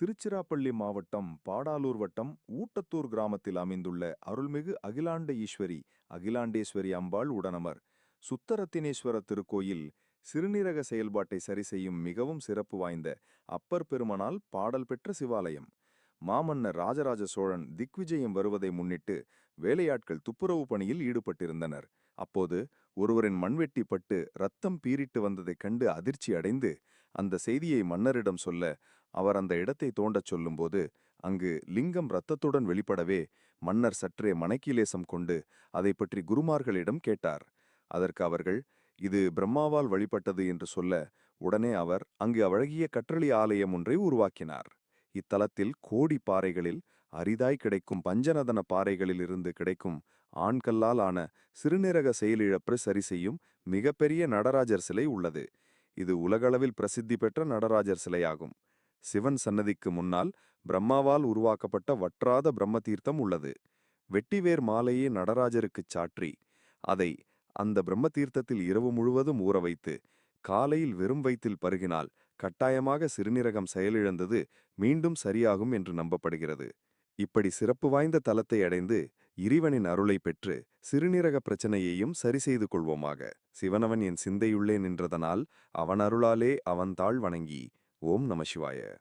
திருச்சிராப்பள்ளி மாவட்டம் பாடாலூர் வட்டம் ஊட்டத்தூர் கிராமத்தில் அமைந்துள்ள அருள்மிகு அகிலாண்ட ஈஸ்வரி அகிலாண்டேஸ்வரி அம்பாள் உடனமர். சுத்தரத்தினேஸ்வர திருக்கோயில் சிறுநீரக செயல்பாட்டை சரி செய்யும் மிகவும் சிறப்பு வாய்ந்த அப்பர் பெருமனால் பாடல் பெற்ற சிவாலயம். மாமன்னர் ராஜராஜ சோழன் திக்விஜயம் வருவதை முன்னிட்டு வேலையாட்கள் துப்புரவு பணியில் ஈடுபட்டிருந்தனர். அப்போது ஒருவரின் மண்வெட்டி பட்டு ரத்தம் பீறிட்டு வந்ததைக் கண்டு அதிர்ச்சி அடைந்து அந்த செய்தியை மன்னரிடம் சொல்ல அவர் அந்த இடத்தை தோண்டச் சொல்லும்போது அங்கு லிங்கம் இரத்தத்துடன் வெளிப்படவே மன்னர் சற்றே மனைக்கிலேசம் கொண்டு அதை பற்றி குருமார்களிடம் கேட்டார். அதற்கு அவர்கள் இது பிரம்மாவால் வழிபட்டது என்று சொல்ல உடனே அவர் அங்கு அழகிய கற்றளி ஆலயம் ஒன்றை உருவாக்கினார். இத்தலத்தில் கோடி பாறைகளில் அரிதாய் கிடைக்கும் பஞ்சநதன பாறைகளிலிருந்து கிடைக்கும் ஆண்கல்லால் ஆன சிறுநீரக செயலிழப்பு சரி செய்யும் மிகப்பெரிய நடராஜர் சிலை உள்ளது. இது உலகளவில் பிரசித்தி பெற்ற நடராஜர் சிலையாகும். சிவன் சன்னதிக்கு முன்னால் பிரம்மாவால் உருவாக்கப்பட்ட வற்றாத பிரம்ம தீர்த்தம் உள்ளது. வெட்டிவேர் மாலையே நடராஜருக்குச் சாற்றி அதை அந்த பிரம்ம தீர்த்தத்தில் இரவு முழுவதும் ஊற வைத்து காலையில் வெறும் வயிற்றில் பருகினால் கட்டாயமாக சிறுநீரகம் செயலிழந்தது மீண்டும் சரியாகும் என்று நம்பப்படுகிறது. இப்படி சிறப்பு வாய்ந்த தலத்தை அடைந்து இறைவனின் அருளை பெற்று சிறுநீரக பிரச்சனையையும் சரி செய்து கொள்வோமாக. சிவனவன் என் சிந்தையுள்ளே நின்றதனால் அவன் அருளாலே அவன் தாழ் வணங்கி ओम नमः शिवाय।